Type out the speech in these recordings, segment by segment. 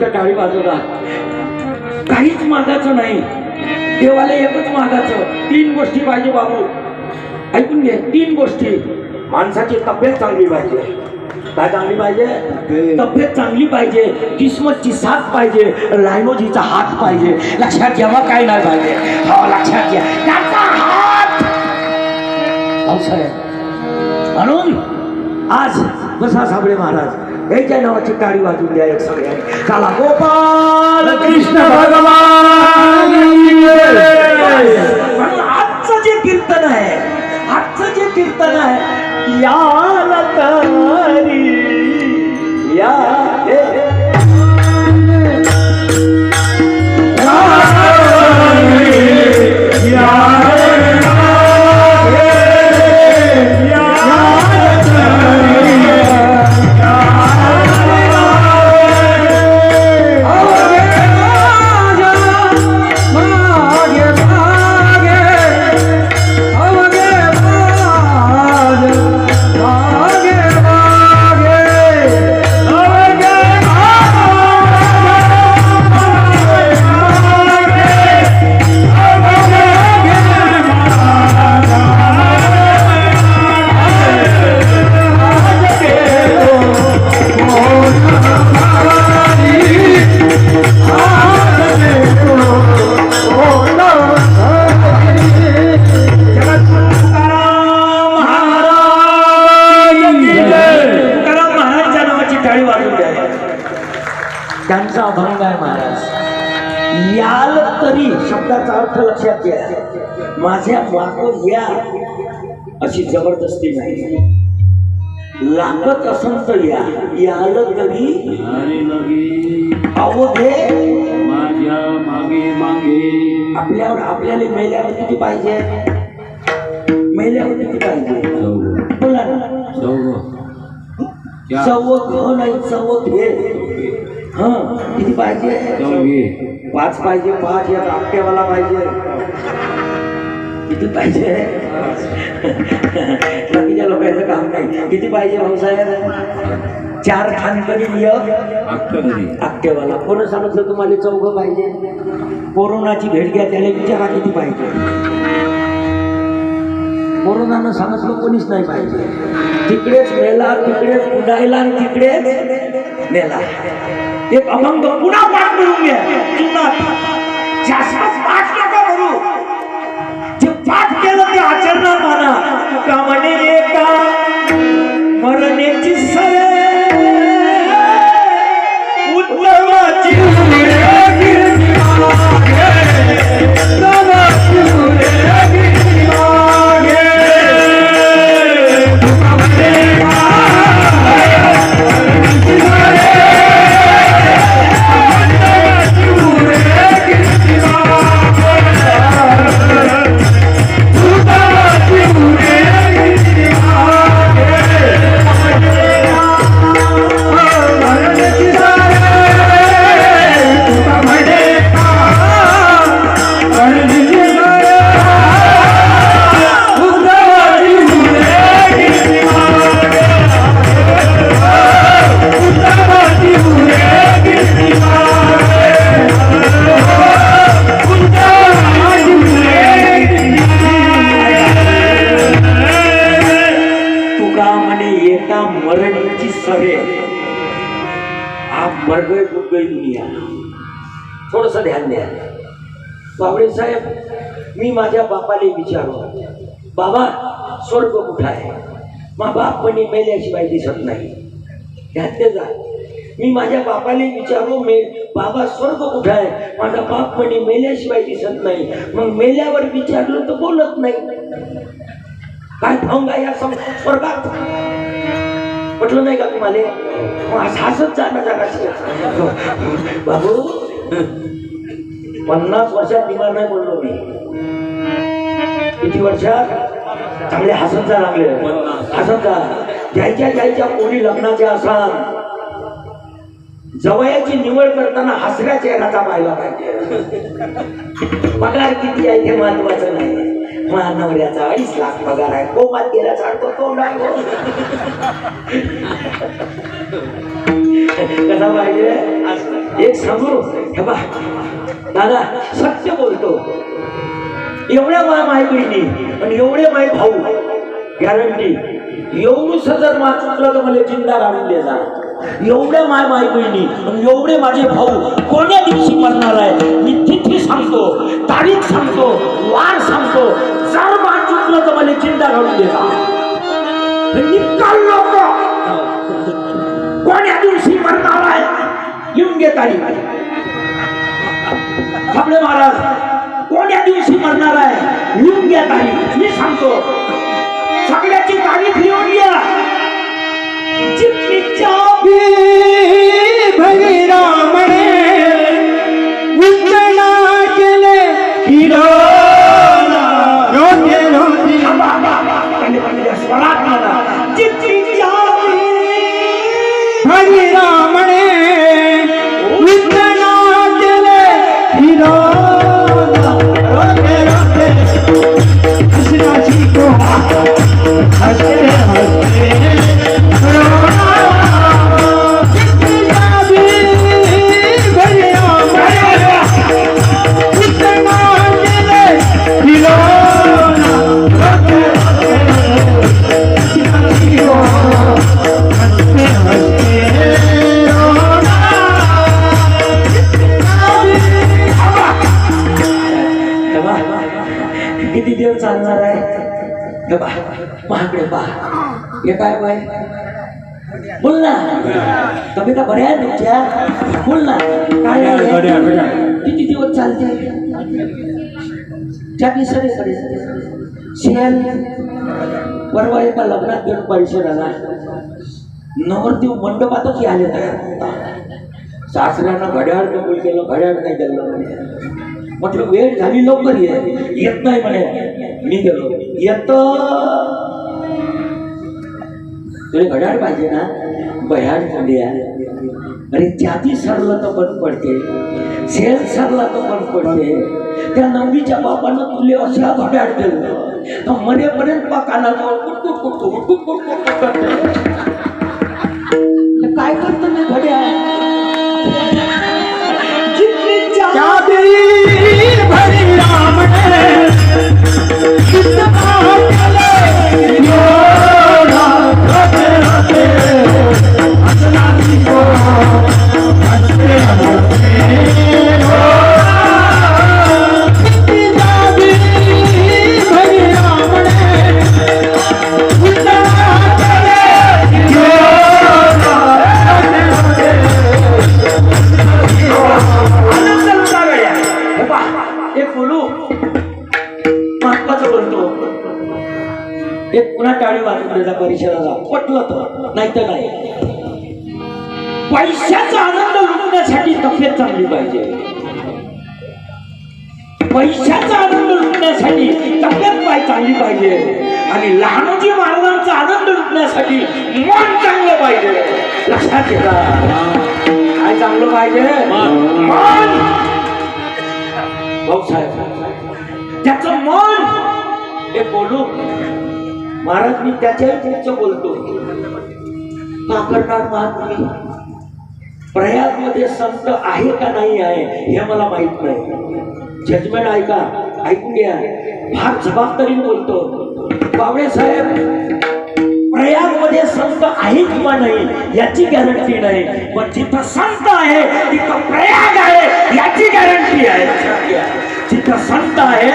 तर टाळी वाजवणार काहीच मागायचं नाही. देवाला एकच मागायचं. तीन गोष्टी पाहिजे बाबू. ऐकून घे तीन गोष्टी. माणसाची तब्येत चांगली पाहिजे. काय चांगली पाहिजे? तब्येत. चांगली पाहिजे. किस्मतची साथ पाहिजे. लायनोजीचा हात पाहिजे. लक्षात घ्यावा काय नाही पाहिजे. हो लक्षात घ्या. त्याचा हात. म्हणून आज बसा साबळे महाराज याच्या नावाची टाळी वाजून द्या एक सगळ्यांनी. चला गोपाल कृष्ण भगवान. आजचं जे कीर्तन आहे आजचं जे कीर्तन आहे या तरी शब्दाचा अर्थ लक्षात घ्या. माझ्या मागं या अशी जबरदस्ती नाही. लागत असन तर या. याल तरी अवघे माझ्या मागे मागे. आपल्यावर आपल्याला मेल्यावर किती पाहिजे? मेल्यावर किती पाहिजे? बोला घ नाही चौक घे हा किती पाहिजे? पाच पाहिजे पाच एक आपट्यावाला पाहिजे. किती पाहिजे? बाकीच्या लोकांचं काम नाही. किती पाहिजे भाऊसाहेब चार घरी आपट्यावाला कोण सांगितलं तुम्हाला चौघ पाहिजे? कोरोनाची भेट घ्या त्याला विचारा किती पाहिजे. कोरोनानं सांगितलं कोणीच नाही पाहिजे. तिकडेच मेला तिकडेच उडायला आणि तिकडेच मेला. एक अभंग पुन्हा पाठ करून घ्या. पाठ नका करू. जे पाठ केलं ते आचरणात आणा. का म्हणे थोडंसं ध्यान द्या. बाबडे साहेब मी माझ्या बापाने विचारलो बाबा स्वर्ग कुठं आहे? मा बाप म्हणे मेल्याशिवाय दिसत नाही. ध्यान जा मी माझ्या बापाने विचारलो मे बाबा स्वर्ग कुठं आहे? माझा बाप म्हणे मेल्याशिवाय दिसत नाही. मग मेल्यावर विचारलं तर बोलत नाही. काय थांबा या सम स्वर्गात? म्हटलं नाही का तुम्हाला? मग हसत जाणं जगाशी बाबू पन्नास वर्षात निमार नाही बोललो मी. किती वर्षात? चांगले हसत जा लागले. हसत जा ज्याच्या ज्याच्या कोणी लग्नाच्या असाल जवयाची निवड करताना हसऱ्या चेहराचा पाहिला पाहिजे. पगार किती आहे हे महत्वाचं नाही. माझ्या नवऱ्याचा अडीच लाख पगार आहे. कोमात गेला चालतो तो नाही. कसा पाहिजे? एक सांगू हे बा दादा सत्य बोलतो. एवढ्या माय माय बहिणी आणि एवढे माय भाऊ गॅरंटी एवढूस जर मा तर मला चिंता राहून देणार एवढ्या माय माय बहिणी आणि एवढे माझे भाऊ कोण्या दिवशी मरणार आहे? मी तिथी सांगतो तारीख सांगतो वार सांगतो जर मा चुकलं तर मला चिंता घालून देणार निकाल आहे. लिहून खापडे महाराज कोण्या दिवशी मरणार आहे? लिहून घ्या तारीख मी सांगतो. सगळ्याची तारीख लिहून घ्या. चिठ्ठीच्या भरी रामणे उच्चना केले हिरो. किती दिवस चालणार आहे महागडे हे काय पाय बोल ना कविता बऱ्या आहेत तुमच्या. बोल ना काय आहे? किती दिवस चालते? त्या सगळे शेल परवा एका लग्नात गेलो परिसराला नवरदेव मंडपातच आले तयार सासऱ्यानं घड्याळ कबूल केलं घड्याळ नाही गेलं म्हणे. म्हटलं वेळ झाली लवकर ये. येत नाही म्हणे. मी गेलो. येत. तुला घड्याळ पाहिजे ना? बयाड झाली आहे. अरे त्याची सरलं तर बंद पडते. सेल सरला तर बंद पडते. त्या नवरीच्या बापानं तुले अशा घड्याळ केलं तर मरेपर्यंत बा कानाजवळ कुटकुट कुटकुट कुटकुट कुटकुट करते. काय करतो मी घड्याळ? पैशाचा आनंद लुटण्यासाठी तब्येत चांगली पाहिजे? पैशाचा आनंद लुटण्यासाठी तब्येत पाय चांगली पाहिजे. आणि लहानोजी महाराजांचा आनंद लुटण्यासाठी मन चांगलं पाहिजे. लक्षात घेता काय चांगलं पाहिजे? मन. भाऊसाहेब त्याचं मन हे बोलू. महाराज मी त्याच्या बोलतो. का करणार महात्मा प्रयागमध्ये संत आहे का नाही आहे हे मला माहीत नाही. जजमेंट ऐका ऐकून घ्या. फार जबाबदारी बोलतो. बावळे साहेब प्रयागमध्ये संत आहे किंवा नाही याची गॅरंटी नाही. पण जिथं संत आहे तिथं प्रयाग आहे याची गॅरंटी आहे. जिथं संत आहे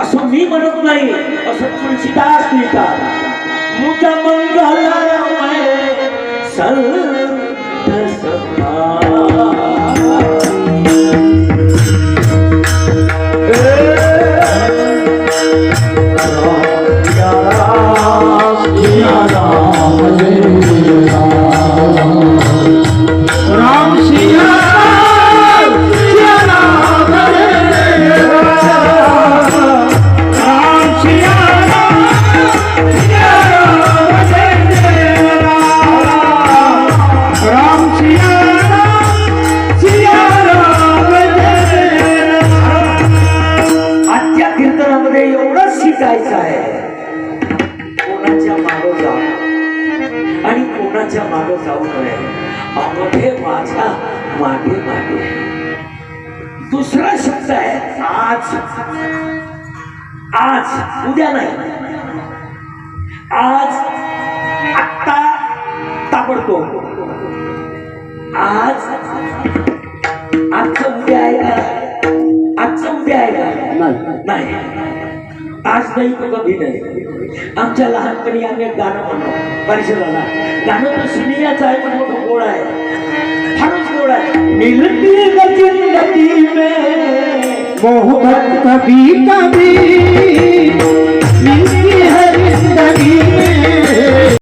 असं मी म्हणत नाही असं तुळशीदास लिहितात. मुझ मंगलमय संत अवघे माझ्या मागे मागे. दुसरा शब्द आहे आज. आज उद्या नाही. आज आत्ता ताबडतोब. आज आजचं उद्या आहे का? आजचं उद्या आहे का? नाही. आज नहीं तो कभी नहीं आमच्या लहानपणी आम्ही एक गाणं म्हणतो परिषदाला गाणं तर सुनियाचं आहे पण मोठं गोड आहे फारच गोड आहे मिलती है जिंदगी में मोहब्बत कभी कभी मिलती है जिंदगी में